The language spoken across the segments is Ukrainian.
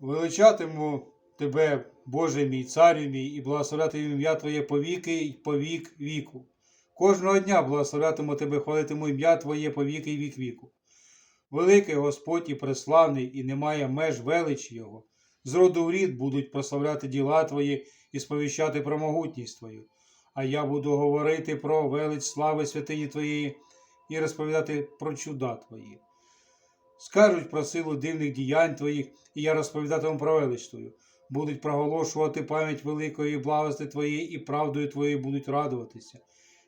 Величатиму тебе, Боже мій, царю мій, і благословлятиму ім'я Твоє повіки й повік віку. Кожного дня благословлятиму тебе, хвалитиму ім'я Твоє повіки й вік віку. Великий Господь і преславний, і немає меж величі Його. З роду в рід будуть прославляти діла Твої і сповіщати про могутність Твою. А я буду говорити про велич слави святині Твоєї і розповідати про чуда Твої. Скажуть про силу дивних діянь Твоїх, і я розповідатиму про велич Твою. Будуть проголошувати пам'ять великої благости Твоєї і правдою Твоєю будуть радуватися.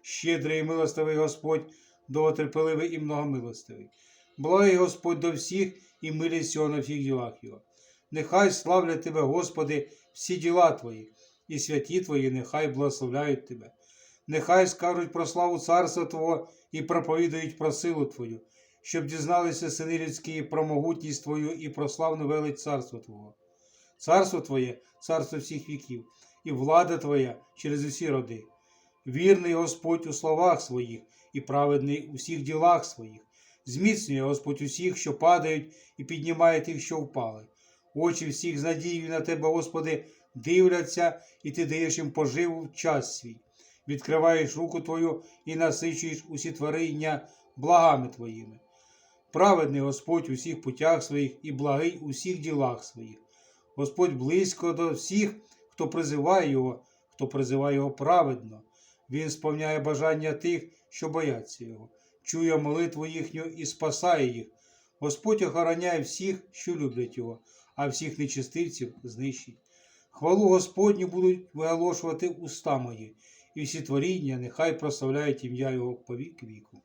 Щедрий і милостивий Господь, довготерпеливий і многомилостивий. Благий Господь до всіх і милість його на всіх ділах Його. Нехай славлять Тебе, Господи, всі діла Твої, і святі Твої нехай благословляють Тебе. Нехай скажуть про славу царства Твого і проповідують про силу Твою, щоб дізналися сини людські про могутність Твою і про славну велич царства Твого. Царство Твоє, царство всіх віків, і влада Твоя через усі роди. Вірний Господь у словах своїх і праведний у всіх ділах своїх. Зміцнює Господь усіх, що падають, і піднімає тих, що впали. Очі всіх з надією на тебе, Господи, дивляться, і ти даєш їм поживу в час свій. Відкриваєш руку Твою і насичуєш усі творіння благами Твоїми. Праведний Господь у всіх путях своїх і благий у всіх ділах своїх. Господь близько до всіх, хто призиває Його, хто призиває Його праведно. Він сповняє бажання тих, що бояться Його, чує молитву їхню і спасає їх. Господь охороняє всіх, що люблять Його, а всіх нечистивців знищить. Хвалу Господню будуть виголошувати уста мої, і всі творіння нехай прославляють ім'я Його по вік віку.